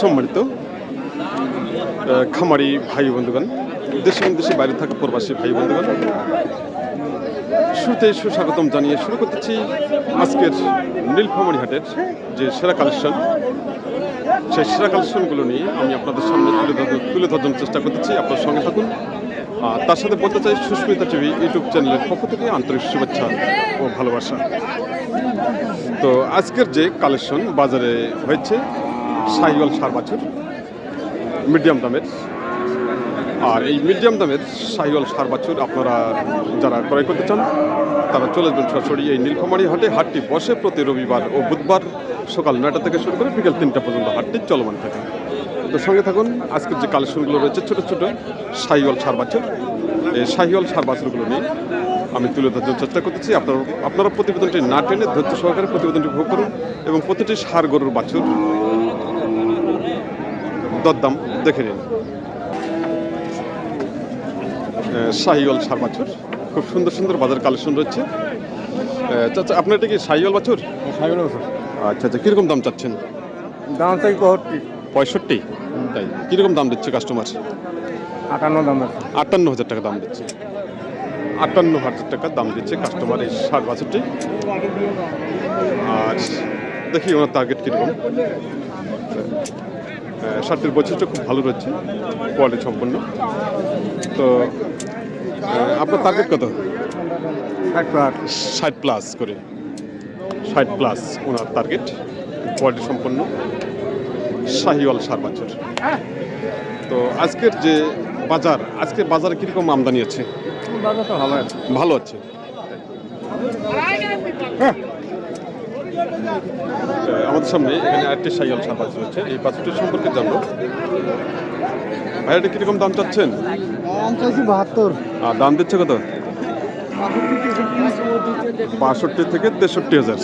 সম্মানিত খামারি ভাই বন্ধুগণ, দেশে দেশে বাইরে থাকা প্রবাসী ভাই বন্ধুগণ, শুরুতে সুস্বাগতম জানিয়ে শুরু করতেছি আজকের নীলফামারি হাটের যে সেরা কালেকশন। সেই সেরা কালেকশনগুলো নিয়ে আমি আপনাদের সামনে তুলে তুলে ধরার চেষ্টা করতেছি, আপনার সঙ্গে থাকুন। আর তার সাথে বলতে চাই, সুস্মিতা টিভি ইউটিউব চ্যানেলের পক্ষ থেকে আন্তরিক শুভেচ্ছা ও ভালোবাসা। তো আজকের যে কালেকশন বাজারে হয়েছে সাইওয়াল সার বছর, মিডিয়াম দামের। আর এই মিডিয়াম দামের সাইওয়াল সার বাছুর আপনারা যারা ক্রয় করতে চান, তারা চলে যাবেন সরাসরি এই নীলফামারী হাটে। হাটটি বসে প্রতি রবিবার ও বুধবার সকাল নয়টা থেকে শুরু করে বিকেল তিনটা পর্যন্ত হাটটি চলমান থাকে। তো সঙ্গে থাকুন, আজকের যে কালেকশনগুলো রয়েছে ছোটো ছোটো সাইওয়াল সার বাছুর, এই সাইওয়াল সার বাছুরগুলো নিয়ে আমি তুলে ধরার চেষ্টা করতেছি। আপনারা আপনারা প্রতিবেদনটি না টেনে ধৈর্য সহকারে প্রতিবেদনটি ভোগ করুন এবং প্রতিটি সার গরুর বাছুর দরদাম দেখে নিন। শাহিওয়াল সার বাছুর খুব সুন্দর সুন্দর বাজার কালেকশন রয়েছে। আহ, চাচা আপনার এটা কি শাহিওয়াল বাছুর? আচ্ছা আচ্ছা কীরকম দাম চাচ্ছেন? দাম চাই পঁয়ষট্টি। পঁয়ষট্টি? তাই কীরকম দাম দিচ্ছে কাস্টমার আটান্ন দাম আটান্ন হাজার টাকা দাম দিচ্ছে। আটান্ন হাজার টাকা দাম দিচ্ছে কাস্টমার এই ষাট বাছুরটি। আর দেখি ওনার টার্গেট কীরকম। ষাটটির বৈশিষ্ট্য খুব ভালো রয়েছে কোয়ালিটি সম্পন্ন। তো আপনার টার্গেট কত? ষাট প্লাস করে। ষাট প্লাস ওনার টার্গেট কোয়ালিটি সম্পন্ন। শাহিওয়াল সার বাছুর। তো আজকের যে বাজার আজকের বাজারে কীরকম আমদানি আছে? ভালো আছে। ভালো আছে? আহ, আমাদের সামনে এখানে আরেকটি সাইয়াল সার বাছুর আছে এই বাছুরটির সম্পর্কে জানব। ভাই এটা কীরকম দাম চাচ্ছেন? দাম চাইছি বাহাত্তর। আর দাম দিচ্ছে কত? বাষট্টি থেকে তেষট্টি হাজার।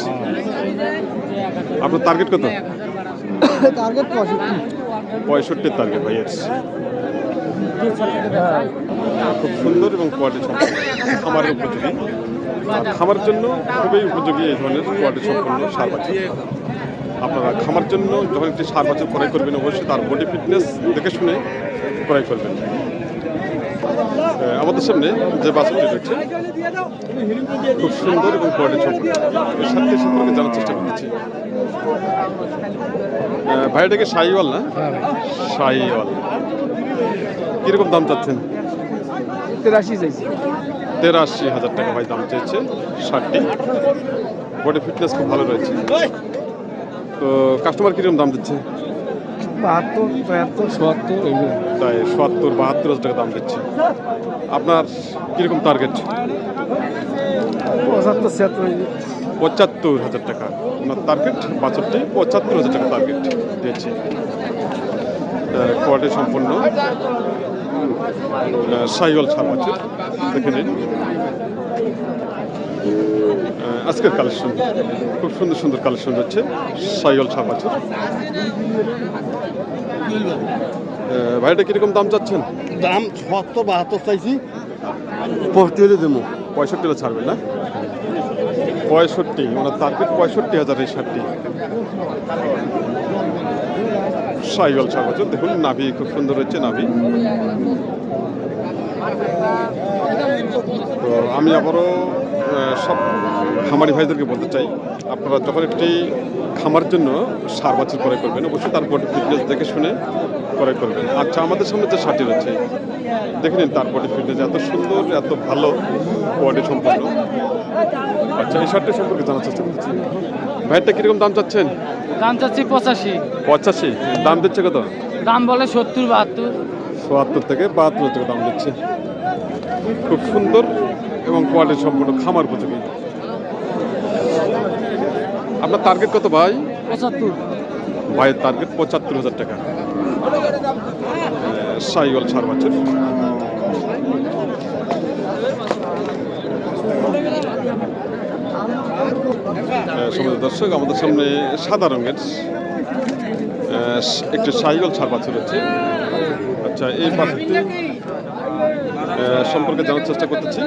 আপনার টার্গেট কত? টার্গেট পঁয়ষট্টি। পঁয়ষট্টির টার্গেট ভাই খুব সুন্দর এবং কোয়ালিটি খামারের উপযোগী। খামার জন্য খুবই উপযোগী এই ধরনের কোয়ালিটি সম্পন্ন সার বাছুর আপনারা খামার জন্য যখন একটি সার বাছুর ক্রয় করবেন অবশ্যই তার বডি ফিটনেস দেখে শুনে ক্রয় করবেন। আমাদের সামনে যে বাছুরটি রয়েছে খুব সুন্দর এবং কোয়ালিটি সম্পন্ন। এই সারটি সম্পর্কে জানার চেষ্টা করছি ভাইটাকে শাহিওয়াল না? শাহিওয়াল। কীরকম দাম চাচ্ছেন? তেরাশি চাইছি। তেরাশি হাজার টাকা ভাই দাম চেয়েছে ষাটটি। বডি ফিটনেস খুব ভালো রয়েছে। তো কাস্টমার কীরকম দাম দিচ্ছে? বাহাত্তর তিয়াত্তর চুয়াত্তর এগুলো তাই সত্তর বাহাত্তর হাজার টাকা দাম দিচ্ছে। আপনার কীরকম টার্গেট পঁচাত্তর ছিয়াত্তর পঁচাত্তর হাজার টাকা। ওনার টার্গেট বাছরটি পঁচাত্তর হাজার টাকা টার্গেট দিয়েছে। কোয়ালিটি সম্পন্ন। সাইওয়াল ছাড় বাছর দেখে নিন। আজকের কালেকশন খুব সুন্দর সুন্দর কালেকশন হচ্ছে সাইওয়াল ছাড় বাছর ভাইটা কীরকম দাম চাচ্ছেন? দাম সত্তর বাহাত্তর চাইছি। পঁয়ষট্টি হলে দেবো। পঁয়ষট্টি হাজার ছাড়বেন না? পঁয়ষট্টি মানে টার্গেট পঁয়ষট্টি হাজার এই শার্টটি। সাইওয়াল ছাগল। দেখুন, নাভি খুব সুন্দর হচ্ছে, নাভি। তো আমি আবারও সব খামারি ভাইদেরকে বলতে চাই, আপনারা যখন একটি খামার জন্য সার বাছুর পরে করবেন, অবশ্যই তার বডি ফিটনেস দেখে শুনে ক্রয় করবেন। আচ্ছা আমাদের সামনে যে শার্টটি রয়েছে দেখে নিন তার বডি ফিটনেস এত সুন্দর এত ভালো কোয়ালিটি সম্পন্ন। আচ্ছা এই শার্টটি সম্পর্কে জানার চেষ্টা করছি। ভাইটা কীরকম দাম চাচ্ছেন? দাম চাচ্ছি পঁচাশি। পঁচাশি? দাম দিচ্ছে কত? দাম বলে সত্তর বাহাত্তর। চুয়াত্তর থেকে বাহাত্তর টাকা দাম দিচ্ছে। খুব সুন্দর এবং কোয়ালিটি সম্পূর্ণ খামার উপযোগী। আপনার টার্গেট কত ভাই? পঁচাত্তর। ভাইয়ের টার্গেট পঁচাত্তর হাজার টাকা। সাইগল সার বাচ্চার সমাজ দর্শক আমাদের সামনে সাদা রঙের একটি সাইগল ছাড় বাছুর আছে আচ্ছা এই আহ, সম্পর্কে জানার চেষ্টা করতেছি।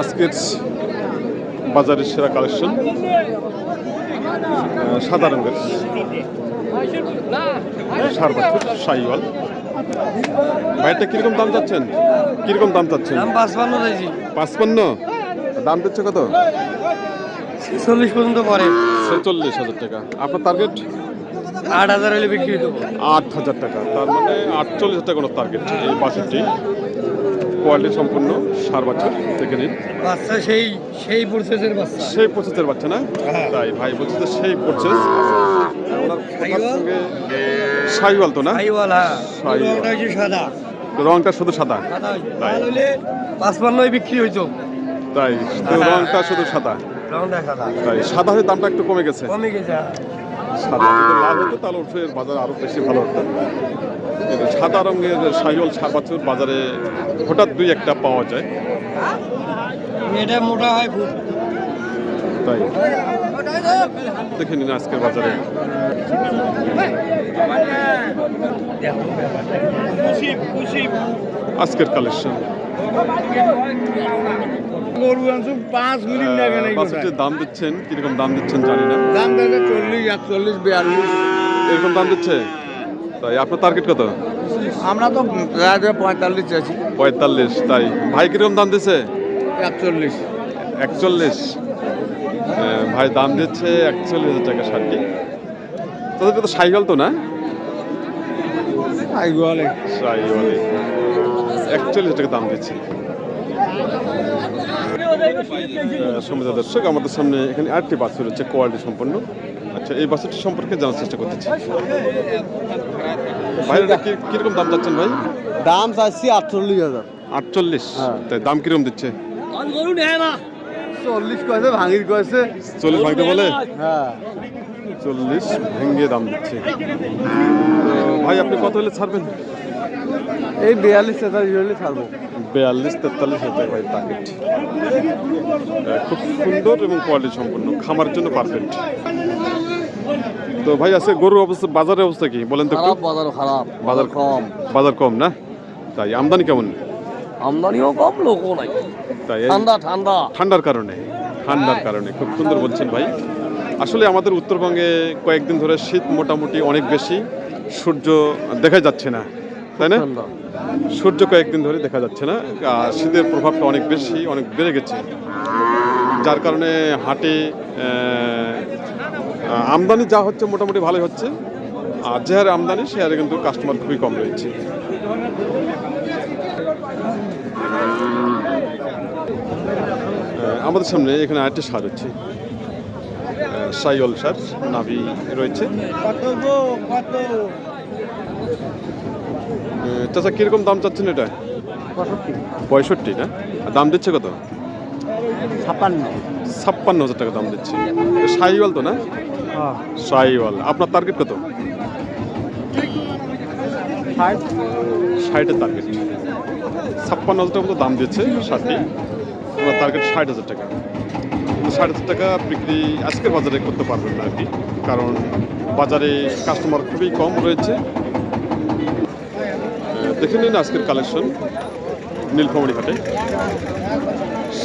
আজকের বাজারের সেরা কালেকশন। সাদা রঙের। সার বাছুর সাইওয়াল। ভাইটা কীরকম দাম চাচ্ছেন? কীরকম দাম চাচ্ছেন? পাঁচপান্ন পাঁচপান্ন? দাম দিচ্ছে কত? চল্লিশ পর্যন্ত পরে ছেচল্লিশ হাজার টাকা। আপনার টার্গেট আট হাজার হলে বিক্রি আট হাজার টাকা। তার মানে আটচল্লিশ হাজার টাকা টার্গেট এই বাছুরটি কোয়ালিটি সম্পূর্ণ সার বাছুর দেখে নিন। বাচ্চা সেই সেই প্রসেসের বাচ্চা। সেই প্রসেসের বাচ্চা না? হ্যাঁ। তাই ভাই বলছে যে সেই প্রসেস সাইওয়াল? তো না। রংটা সাদা। রংটা শুধু সাদা? হইলে পাঁচপান্নই বিক্রি হইতো। তাই তো হ্যাঁ। রংটা শুধু সাদা? রংটা সাদা। তাই সাদা হয়ে দামটা একটু কমে গেছে। কমে গেছে সাদা লাল হতো তাহলে বাজার আরও বেশি ভালো হতো। সাদা রঙের সাইল বাছুর বাজারে হঠাৎ দুই একটা পাওয়া যায়। এটা মোটা হয় খুব তাই? দেখে নিন আজকের বাজারে। আজকের কালেকশন গরু আনছুন পাঁচ মিনিট লাগে দাম দিচ্ছেন কীরকম দাম দিচ্ছেন জানি না। দাম দেখে চল্লিশ একচল্লিশ বিয়াল্লিশ। এরকম দাম দিচ্ছে? তাই আপনার টার্গেট কত? আমরা তো পঁয়তাল্লিশ চাইছি পঁয়তাল্লিশ তাই। ভাই কীরকম দাম দিচ্ছে একচল্লিশ। একচল্লিশ? ভাই দাম দিচ্ছে একচল্লিশ হাজার টাকা শার্টটি তাদের তো সাইকেল তো না? সাইকেল। একচল্লিশ টাকা দাম দিচ্ছে। সমিত দর্শক আমাদের সামনে এখানে আরেকটি বাছুর হচ্ছে কোয়ালিটি সম্পন্ন। আচ্ছা এই বাছুরটি সম্পর্কে জানার চেষ্টা করতেছি। ভাই এটা কি- কীরকম দাম চাচ্ছেন ভাই? দাম চাইছি আটচল্লিশ হাজার। আটচল্লিশ? হ্যাঁ। তাই দাম কীরকম দিচ্ছে? চল্লিশ কয়েছে ভাঙির কয়েছে। চল্লিশ ভাঙতে বলে? হ্যাঁ। চল্লিশ ভেঙ্গে দাম দিচ্ছে। ভাই আপনি কত হলে ছাড়বেন? এই বিয়াল্লিশ তেতাল্লিশ হলে ছাড়বো। বিয়াল্লিশ তেতাল্লিশ হাজার ভাই প্যাকেট খুব সুন্দর এবং কোয়ালিটি সম্পন্ন খামার জন্য পারফেক্ট তো ভাই আছে গরুর অবস্থা বাজারের অবস্থা কি? বলেন তো খারাপ বাজার খারাপ বাজার কম। বাজার কম না? তাই আমদানি কেমন? আমদানিও কম লোকও নাই। তাই ঠান্ডা ঠান্ডা। ঠান্ডার কারণে ঠান্ডার কারণে খুব সুন্দর বলছেন ভাই। আসলে আমাদের উত্তরবঙ্গে কয়েকদিন ধরে শীত মোটামুটি অনেক বেশি সূর্য দেখা যাচ্ছে না তাই না? সূর্য কয়েকদিন ধরে দেখা যাচ্ছে না আর শীতের প্রভাবটা অনেক বেশি অনেক বেড়ে গেছে। যার কারণে হাটে আমদানি যা হচ্ছে মোটামুটি ভালোই হচ্ছে। আর যে হারে আমদানি সে হারে কিন্তু কাস্টমার খুবই কম রয়েছে। আমাদের সামনে এখানে আরেকটি সার হচ্ছে। সাইল সার নাভি রয়েছে। চাচা কীরকম দাম চাচ্ছেন এটা? পঁয়ষট্টি। না? আর দাম দিচ্ছে কত? ছাপ্পান্ন। ছাপ্পান্ন হাজার টাকা দাম দিচ্ছে। সাইওয়াল তো না? সাইওয়াল। আপনার টার্গেট কত? ষাট ষাটের টার্গেট ছাপ্পান্ন হাজার টাকা মতো দাম দিচ্ছে শার্টটি ওনার টার্গেট ষাট হাজার টাকা। ষাট হাজার টাকা বিক্রি আজকের বাজারে করতে পারবেন না আর কি। কারণ বাজারে কাস্টমার খুবই কম রয়েছে। দেখে নিন আজকের কালেকশন নীলফামারি হাটে।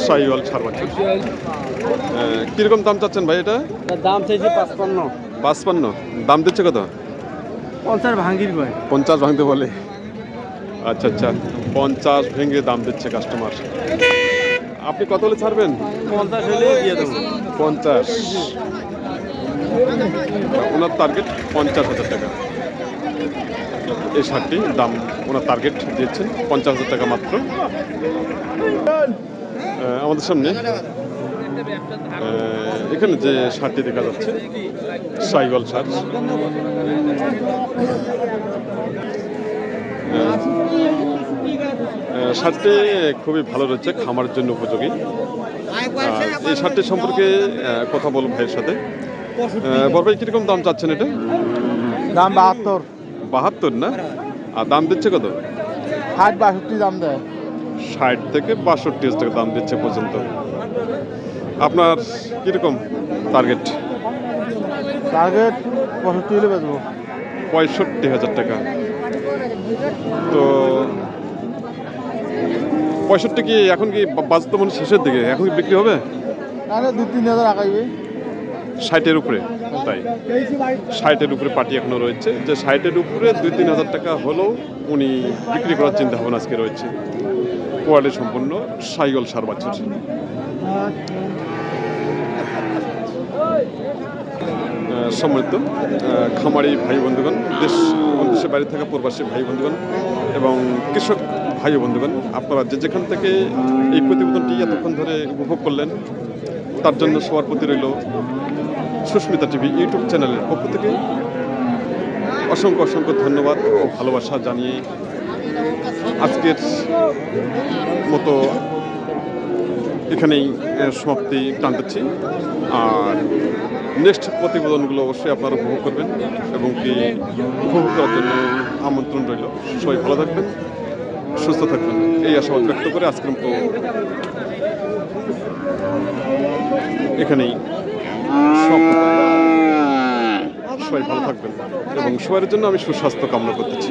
সাইওয়াল আহ, কীরকম দাম চাচ্ছেন ভাই এটা? দাম চাইছি পাঁচপান্ন। পাঁচপান্ন। দাম দিচ্ছে কত? পঞ্চাশ ভাঙির কয় পঞ্চাশ ভাঙতে বলে। আচ্ছা আচ্ছা। পঞ্চাশ ভেঙে দাম দিচ্ছে কাস্টমার আপনি কত হলে ছাড়বেন? পঞ্চাশ হলে দিয়ে দেবো। পঞ্চাশ। ওনার টার্গেট পঞ্চাশ হাজার টাকা। এই শার্টটি দাম ওনার টার্গেট দিয়েছেন পঞ্চাশ হাজার টাকা মাত্র। আমাদের সামনে। এখানে যে শার্টটি দেখা যাচ্ছে সাইগল আহ, শার্টটি খুবই ভালো রয়েছে খামার জন্য উপযোগী। এই শার্টটি সম্পর্কে কথা বলব ভাইয়ের সাথে। বড় ভাই কীরকম দাম চাচ্ছেন এটা? দাম বাহাত্তর। বাহাত্তর না? আর দাম দিচ্ছে কত? ষাট বাষট্টি দাম দেয়। ষাট থেকে বাষট্টি হাজার টাকা দাম দিচ্ছে পর্যন্ত। আপনার কীরকম টার্গেট টার্গেট পঁয়ষট্টি হলে বেচবো। পঁয়ষট্টি হাজার টাকা। তো পঁয়ষট্টি কি এখন কি বা- বাজার তো মনে শেষের দিকে এখন কি বিক্রি হবে? নাহলে দু তিন হাজার আগাইবে। ষাটের উপরে তাই। ষাটের উপরে পার্টি এখনও রয়েছে। যে ষাটের উপরে দুই তিন হাজার টাকা হলেও উনি বিক্রি করার চিন্তা ভাবনা আজকে রয়েছে। কোয়ালিটি সম্পন্ন সাইগল সার বাছুর আহ, সম্মানিত খামারি ভাই বন্ধুগণ দেশ দেশের বাইরে থাকা প্রবাসী ভাই বন্ধুগণ এবং কৃষক ভাই বন্ধুগণ আপনারা যে যেখান থেকে এই প্রতিবেদনটি এতক্ষণ ধরে উপভোগ করলেন তার জন্য সবার প্রতি রইল সুস্মিতা টিভি ইউটিউব চ্যানেলের পক্ষ থেকে অসংখ্য অসংখ্য ধন্যবাদ ও ভালোবাসা জানিয়ে আজকের মতো এখানেই সমাপ্তি টানতেছি। আর নেক্সট প্রতিবেদনগুলো অবশ্যই আপনারা উপভোগ করবেন এবং কি উপভোগ করার জন্য আমন্ত্রণ রইল। সবাই ভালো থাকবেন, সুস্থ থাকবেন। এই আশাবাদ ব্যক্ত করে আজকের মতো এখানেই করলাম। সবাই ভালো থাকবেন এবং সবার জন্য আমি সুস্বাস্থ্য কামনা করতেছি।